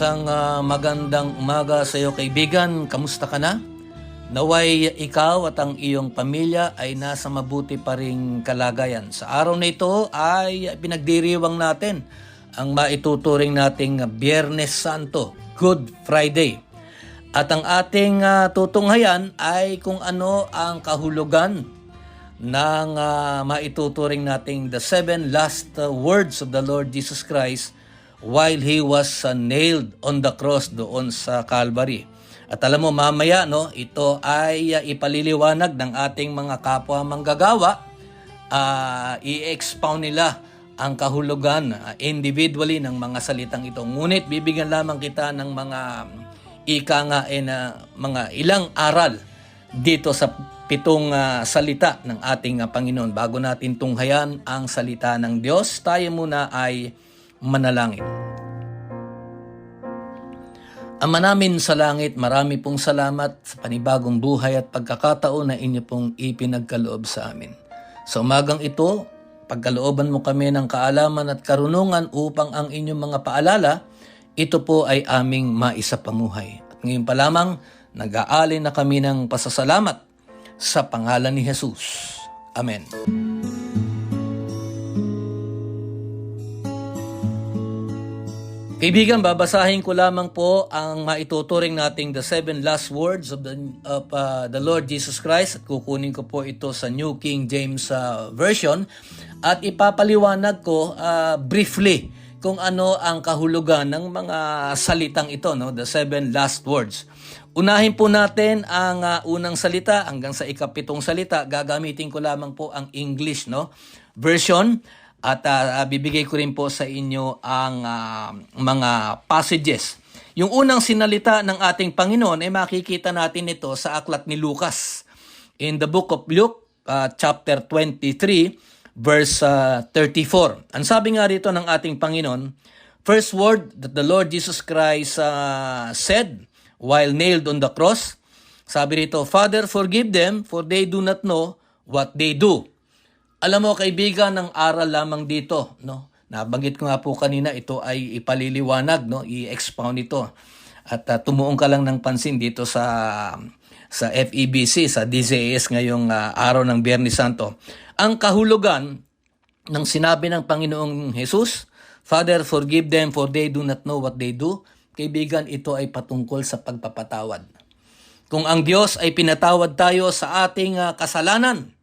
Isang ah, magandang umaga sa iyo kaibigan. Kamusta ka na? Naway ikaw at ang iyong pamilya ay nasa mabuti pa ring kalagayan. Sa araw na ito ay pinagdiriwang natin ang maituturing nating Biyernes Santo, Good Friday. At ang ating ah, tutunghayan ay kung ano ang kahulugan ng ah, maituturing nating the seven last uh, words of the Lord Jesus Christ while He was uh, nailed on the cross doon sa Calvary. At alam mo, mamaya, no, ito ay uh, ipaliliwanag ng ating mga kapwa manggagawa. Ah, i-expound nila ang kahulugan uh, individually ng mga salitang ito. Ngunit bibigyan lamang kita ng mga ika nga eh, na mga ilang aral dito sa pitong ah, salita ng ating ah, Panginoon. Bago natin tunghayan ang salita ng Diyos, tayo muna ay manalangin. Ama namin sa langit, marami pong salamat sa panibagong buhay at pagkakataon na inyo pong ipinagkaloob sa amin. Sa umagang ito, pagkalooban mo kami ng kaalaman at karunungan upang ang inyong mga paalala, ito po ay aming maisapamuhay. At ngayon pa lamang, nag-aali na kami ng pasasalamat sa pangalan ni Jesus. Amen. Kaibigan, babasahin ko lamang po ang maituturing nating the seven last words of the of uh, the Lord Jesus Christ. At kukunin ko po ito sa New King James uh, version. At ipapaliwanag ko uh, briefly kung ano ang kahulugan ng mga salitang ito no? The seven last words. Unahin po natin ang uh, unang salita hanggang sa ikapitong salita. Gagamitin ko lamang po ang English no? Version at ah, bibigay ko rin po sa inyo ang ah, mga passages. Yung unang sinalita ng ating Panginoon ay makikita natin ito sa aklat ni Lucas. In the book of Luke, ah, chapter 23, verse ah, 34. Ang sabi nga rito ng ating Panginoon, first word that the Lord Jesus Christ ah, said while nailed on the cross, sabi rito, Father, forgive them for they do not know what they do. Alam mo kaibigan, ng aral lamang dito, no? Nabanggit ko nga po kanina, ito ay ipaliliwanag, no? I-expound ito. At uh, tumuong ka lang ng pansin dito sa sa FEBC, sa DZAS ngayong ah, araw ng Biyernes Santo. Ang kahulugan ng sinabi ng Panginoong Jesus, Father, forgive them for they do not know what they do. Kaibigan, ito ay patungkol sa pagpapatawad. Kung ang Diyos ay pinatawad tayo sa ating ah, kasalanan,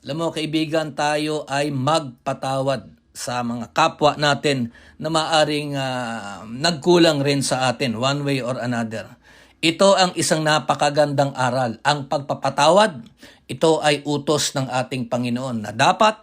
alam mo kaibigan, tayo ay magpatawad sa mga kapwa natin na maaring ah, nagkulang rin sa atin one way or another. Ito ang isang napakagandang aral. Ang pagpapatawad, ito ay utos ng ating Panginoon na dapat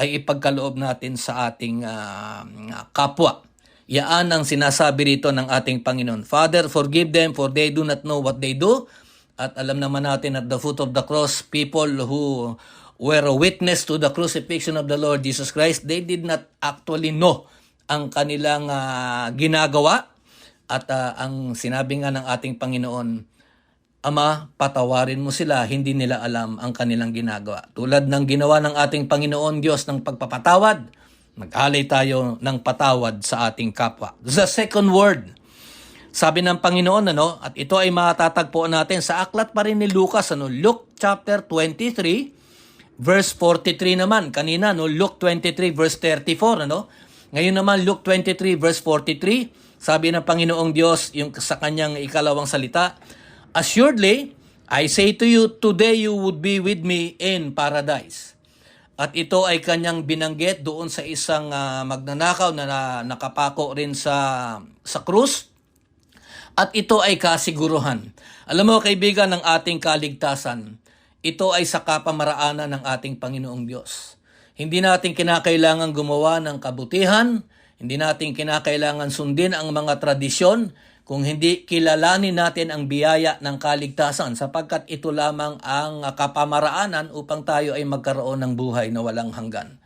ay ipagkaloob natin sa ating ah, kapwa. Yaan ang sinasabi rito ng ating Panginoon. Father, forgive them for they do not know what they do. At alam naman natin at the foot of the cross, people who were a witness to the crucifixion of the Lord Jesus Christ, they did not actually know ang kanilang ah, ginagawa. At ah, ang sinabi nga ng ating Panginoon, Ama, patawarin mo sila, hindi nila alam ang kanilang ginagawa. Tulad ng ginawa ng ating Panginoon Diyos ng pagpapatawad, mag-alay tayo ng patawad sa ating kapwa. The second word, sabi ng Panginoon, ano, at ito ay matatagpuan natin sa aklat pa rin ni Lucas, ano, Luke chapter 23, verse 43 naman. Kanina, no, Luke 23, verse 34, ano. Ngayon naman, Luke 23, verse 43, sabi ng Panginoong Diyos, yung sa kanyang ikalawang salita, Assuredly, I say to you, today you would be with me in paradise. At ito ay kanyang binanggit doon sa isang ah, magnanakaw na, na nakapako rin sa sa krus. At ito ay kasiguruhan. Alam mo kaibigan ng ating kaligtasan, ito ay sa kapamaraanan ng ating Panginoong Diyos. Hindi natin kinakailangan gumawa ng kabutihan, hindi natin kinakailangan sundin ang mga tradisyon, kung hindi kilalanin natin ang biyaya ng kaligtasan sapagkat ito lamang ang kapamaraanan upang tayo ay magkaroon ng buhay na walang hanggan.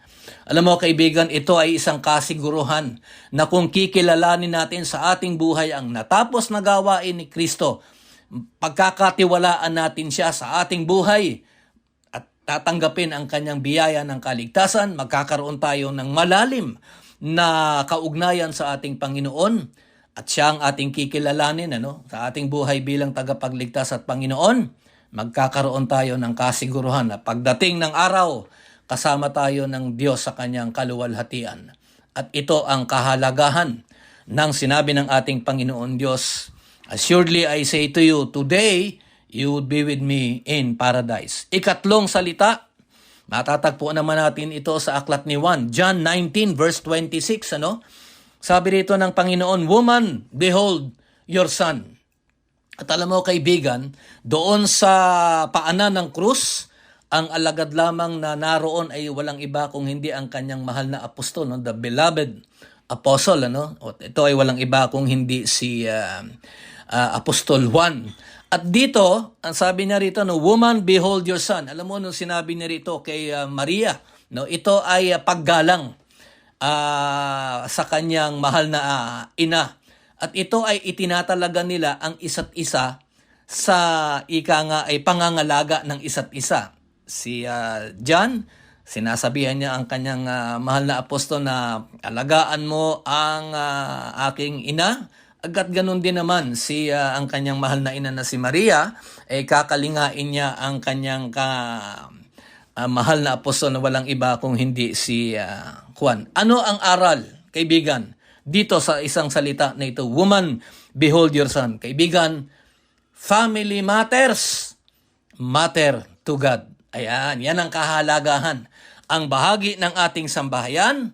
Alam mo kaibigan, ito ay isang kasiguruhan na kung kikilalanin natin sa ating buhay ang natapos na gawain ni Kristo, pagkakatiwalaan natin siya sa ating buhay at tatanggapin ang kanyang biyaya ng kaligtasan, magkakaroon tayo ng malalim na kaugnayan sa ating Panginoon at siya ang ating kikilalanin ano, sa ating buhay bilang tagapagligtas at Panginoon, magkakaroon tayo ng kasiguruhan na pagdating ng araw, kasama tayo ng Diyos sa kanyang kaluwalhatian. At ito ang kahalagahan ng sinabi ng ating Panginoon Diyos. Assuredly I say to you, today you would be with me in paradise. Ikatlong salita, matatagpuan naman natin ito sa aklat ni Juan, John 19 verse 26, ano? Sabi rito ng Panginoon, Woman, behold your son. At alam mo kaibigan, doon sa paanan ng krus, ang alagad lamang na naroon ay walang iba kung hindi ang kanyang mahal na apostol, no? the beloved apostle. Ano? Ito ay walang iba kung hindi si uh, uh, Apostol Juan. At dito, ang sabi niya rito, no, Woman, behold your son. Alam mo, nung sinabi niya rito kay uh, Maria, no, ito ay uh, paggalang ah, sa kanyang mahal na ah, ina. At ito ay itinatalaga nila ang isa't isa sa ika nga ay pangangalaga ng isa't isa. Si ah, John, sinasabihan niya ang kanyang ah, mahal na apostol na alagaan mo ang ah, aking ina. Agad ganun din naman si ah, ang kanyang mahal na ina na si Maria, ay kakalingain niya ang kanyang ka, ah, mahal na apostol na walang iba kung hindi si ah, Juan. Ano ang aral, kaibigan, dito sa isang salita na ito? Woman, behold your son. Kaibigan, family matters. Matter to God. Ayan, yan ang kahalagahan. Ang bahagi ng ating sambahayan,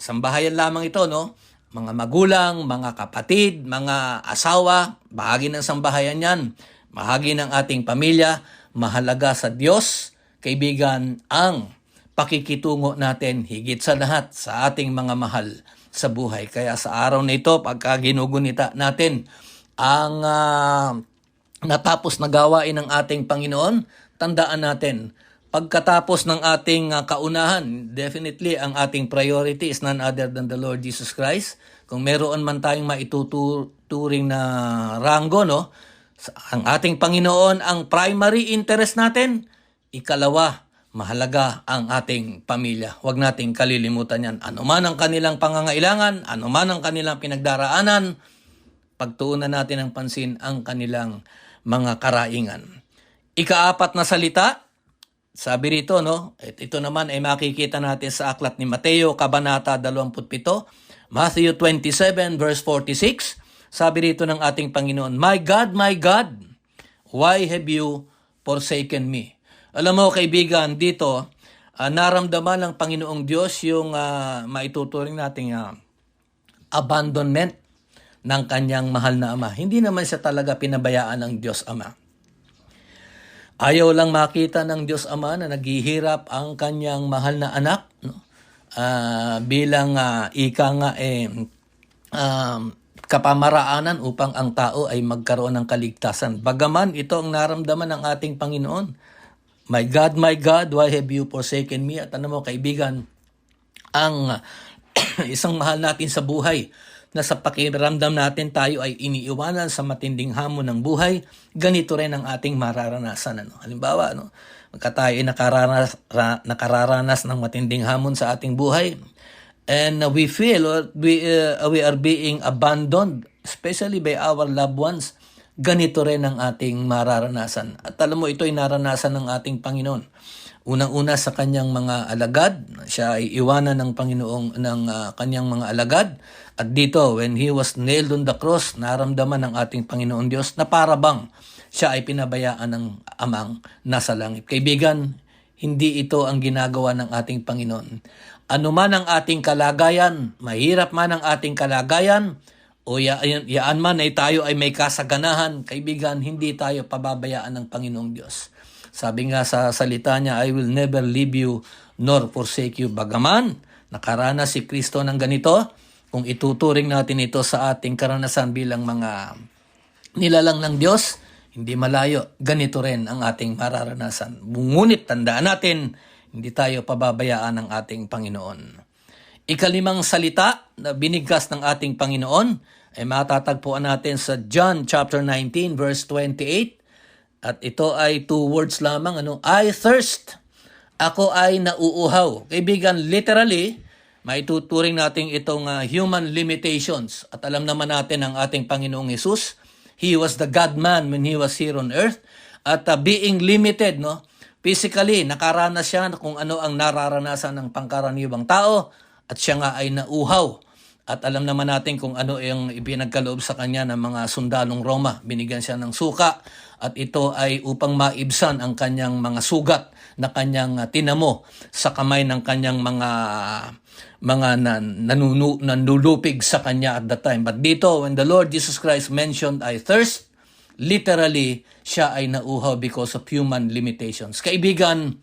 sambahayan lamang ito, no? Mga magulang, mga kapatid, mga asawa, bahagi ng sambahayan yan. Bahagi ng ating pamilya, mahalaga sa Diyos, kaibigan, ang pakikitungo natin higit sa lahat sa ating mga mahal sa buhay. Kaya sa araw na ito, pagka ginugunita natin ang ah, natapos na gawain ng ating Panginoon, tandaan natin, pagkatapos ng ating ah, kaunahan, definitely ang ating priority is none other than the Lord Jesus Christ. Kung meron man tayong maituturing na ranggo, no? Ang ating Panginoon ang primary interest natin. Ikalawa, mahalaga ang ating pamilya. Huwag nating kalilimutan yan. Ano man ang kanilang pangangailangan, ano man ang kanilang pinagdaraanan, pagtuunan natin ng pansin ang kanilang mga karaingan. Ikaapat na salita, sabi rito, no? Ito naman ay makikita natin sa aklat ni Mateo, Kabanata 27, Matthew 27, verse 46. Sabi rito ng ating Panginoon, My God, my God, why have you forsaken me? Alam mo, kaibigan, dito, ah, naramdaman ng Panginoong Diyos yung ah, maituturing nating ah, abandonment ng kanyang mahal na ama. Hindi naman siya talaga pinabayaan ng Diyos Ama. Ayaw lang makita ng Diyos Ama na naghihirap ang kanyang mahal na anak no? Ah, bilang ah, ika nga eh, um, kapamaraanan upang ang tao ay magkaroon ng kaligtasan. Bagaman ito ang naramdaman ng ating Panginoon. My God, my God, why have you forsaken me? At ano mo kaibigan, ang isang mahal natin sa buhay na sa pakiramdam natin tayo ay iniiwanan sa matinding hamon ng buhay, ganito rin ang ating mararanasan. Ano? Halimbawa, ano, magka tayo ay nakaranas, ra, nakararanas ng matinding hamon sa ating buhay, and uh, we feel or we, uh, we are being abandoned, especially by our loved ones, ganito rin ang ating mararanasan. At alam mo, ito ay naranasan ng ating Panginoon. Unang-una sa kanyang mga alagad, siya ay iwanan ng Panginoong ng ah, kanyang mga alagad. At dito, when he was nailed on the cross, naramdaman ng ating Panginoon Diyos na para bang siya ay pinabayaan ng amang nasa langit. Kaibigan, hindi ito ang ginagawa ng ating Panginoon. Ano man ang ating kalagayan, mahirap man ang ating kalagayan, o ya- yaan man ay tayo ay may kasaganahan, kaibigan, hindi tayo pababayaan ng Panginoong Diyos. Sabi nga sa salita niya, I will never leave you nor forsake you. Bagaman, nakaranas si Kristo ng ganito, kung ituturing natin ito sa ating karanasan bilang mga nilalang ng Diyos, hindi malayo, ganito rin ang ating mararanasan. Ngunit tandaan natin, hindi tayo pababayaan ng ating Panginoon. Ikalimang salita na binigkas ng ating Panginoon ay matatagpuan natin sa John chapter 19 verse 28 at ito ay two words lamang ano? I thirst. Ako ay nauuhaw. Kaibigan literally maituturing natin itong uh, human limitations. At alam naman natin ang ating Panginoong Hesus he was the God man when he was here on earth. At uh, being limited no? Physically nakaranas siya kung ano ang nararanasan ng pangkaraniwang tao. At siya nga ay nauhaw. At alam naman natin kung ano yung ibinagkaloob sa kanya ng mga sundalong Roma. Binigyan siya ng suka at ito ay upang maibsan ang kanyang mga sugat na kanyang uh, tinamo sa kamay ng kanyang mga mga nan, nanunu, nanlulupig sa kanya at that time. But dito, when the Lord Jesus Christ mentioned, I thirst, literally, siya ay nauhaw because of human limitations. Kaibigan,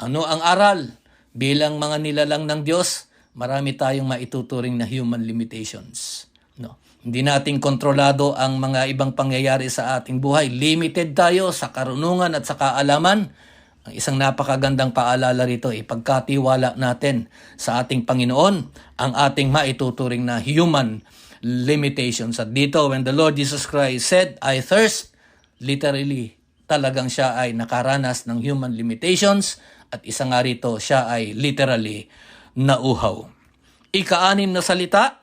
ano ang aral? Bilang mga nilalang ng Diyos, marami tayong maituturing na human limitations. No. Hindi natin kontrolado ang mga ibang pangyayari sa ating buhay. Limited tayo sa karunungan at sa kaalaman. Ang isang napakagandang paalala rito, ipagkatiwala natin sa ating Panginoon ang ating maituturing na human limitations. At dito, when the Lord Jesus Christ said, I thirst, literally, talagang siya ay nakaranas ng human limitations at isa nga rito, siya ay literally nauhaw. Ika-anim na salita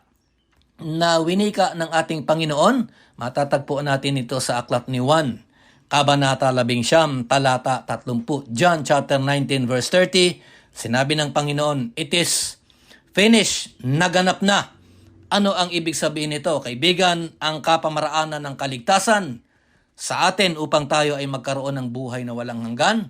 na winika ng ating Panginoon, matatagpuan natin ito sa aklat ni Juan, Kabanata 11, talata 30. John chapter 19 verse 30, sinabi ng Panginoon, It is finished, naganap na. Ano ang ibig sabihin nito? Kaibigan, ang kapamaraanan ng kaligtasan sa atin upang tayo ay magkaroon ng buhay na walang hanggan,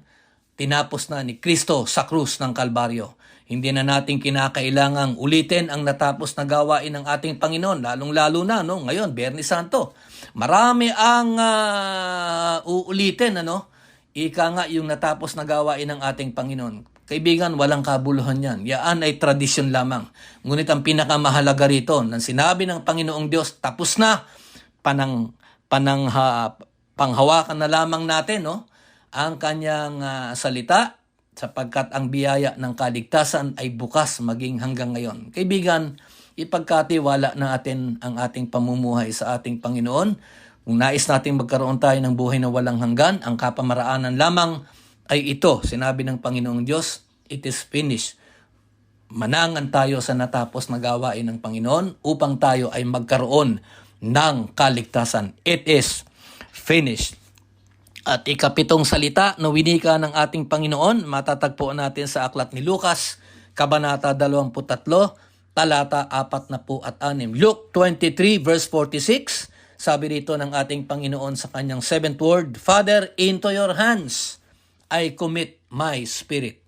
tinapos na ni Kristo sa krus ng Kalbaryo. Hindi na natin kinakailangang ulitin ang natapos na gawain ng ating Panginoon, lalong-lalo na no, ngayon, Biyernes Santo. Marami ang ah, uulitin, ano? Ika nga yung natapos na gawain ng ating Panginoon. Kaibigan, walang kabuluhan yan. Yaan ay tradisyon lamang. Ngunit ang pinakamahalaga rito, nang sinabi ng Panginoong Diyos, tapos na, panang, panang, ha, panghawakan na lamang natin, no? ang kanyang ah, salita sapagkat ang biyaya ng kaligtasan ay bukas maging hanggang ngayon. Kaibigan, ipagkatiwala natin ang ating pamumuhay sa ating Panginoon. Kung nais nating magkaroon tayo ng buhay na walang hanggan, ang kapamaraanan lamang ay ito. Sinabi ng Panginoong Diyos, it is finished. Manangan tayo sa natapos na gawain ng Panginoon upang tayo ay magkaroon ng kaligtasan. It is finished. At ikapitong salita na winika ng ating Panginoon, matatagpuan natin sa aklat ni Lucas, Kabanata 23, talata 4 na po at 6. Luke 23 verse 46, sabi rito ng ating Panginoon sa kanyang seventh word, Father, into your hands I commit my spirit.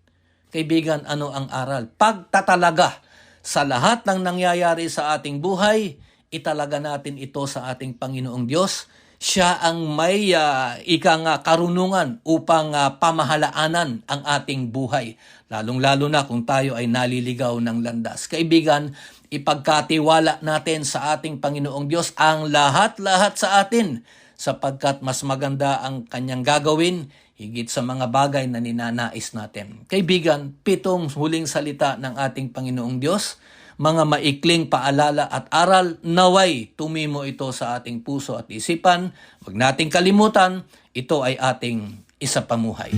Kaibigan, ano ang aral? Pagtatalaga sa lahat ng nangyayari sa ating buhay, italaga natin ito sa ating Panginoong Diyos. Siya ang may uh, ikang uh, karunungan upang uh, pamahalaanan ang ating buhay. Lalong-lalo na kung tayo ay naliligaw ng landas. Kaibigan, ipagkatiwala natin sa ating Panginoong Diyos ang lahat-lahat sa atin sapagkat mas maganda ang kanyang gagawin higit sa mga bagay na ninanais natin. Kaibigan, pitong huling salita ng ating Panginoong Diyos, mga maikling paalala at aral, naway tumimo ito sa ating puso at isipan. Huwag nating kalimutan, ito ay ating isa pamuhay.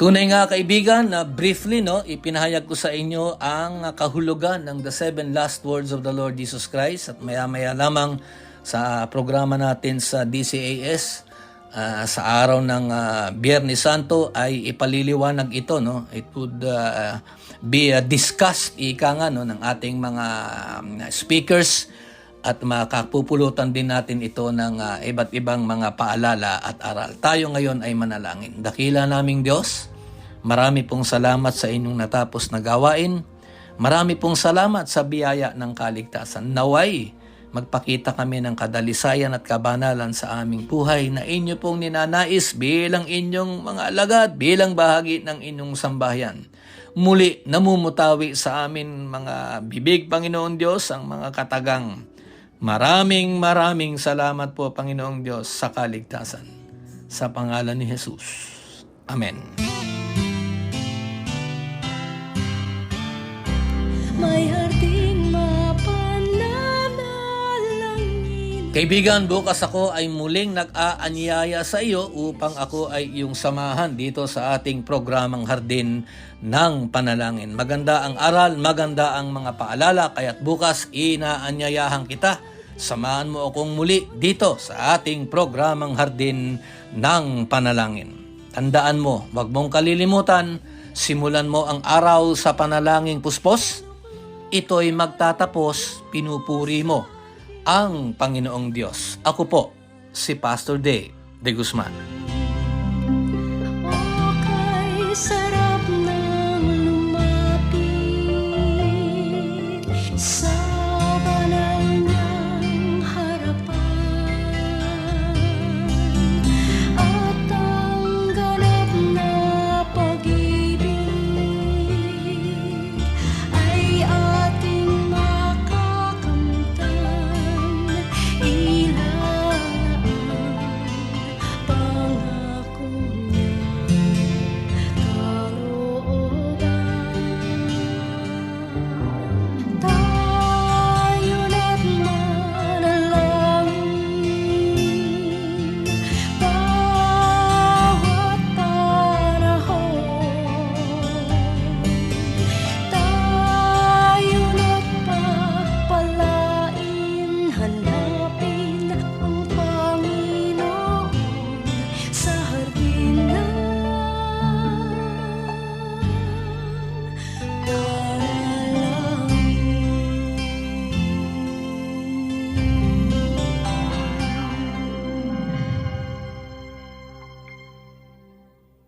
Tunay nga kaibigan, na briefly no, ipinahayag ko sa inyo ang kahulugan ng the seven last words of the Lord Jesus Christ at maya-maya lamang sa programa natin sa DCAS ah, sa araw ng ah, Biyernes Santo ay ipaliliwanag ito no it would ah, be ah, discussed ika nga no ng ating mga um, speakers at makapupulutan din natin ito ng ah, iba't ibang mga paalala at aral. Tayo ngayon ay manalangin. Dakila naming Diyos, marami pong salamat sa inyong natapos na gawain. Marami pong salamat sa biyaya ng kaligtasan. Naway, magpakita kami ng kadalisayan at kabanalan sa aming buhay na inyo pong ninanais bilang inyong mga alagad, bilang bahagi ng inyong sambahayan. Muli, namumutawi sa amin mga bibig, Panginoon Diyos, ang mga katagang. Maraming maraming salamat po, Panginoong Diyos, sa kaligtasan. Sa pangalan ni Jesus. Amen. May harding Kaibigan, bukas ako ay muling nag-aanyaya sa iyo upang ako ay iyong samahan dito sa ating programang Hardin ng Panalangin. Maganda ang aral, maganda ang mga paalala, kaya't bukas inaanyayahan kita. Samahan mo akong muli dito sa ating programang Hardin ng Panalangin. Tandaan mo, wag mong kalilimutan, simulan mo ang araw sa panalangin puspos, ito'y magtatapos, pinupuri mo ang Panginoong Diyos. Ako po, si Pastor Day de Guzman. Sarap ng lumapit sa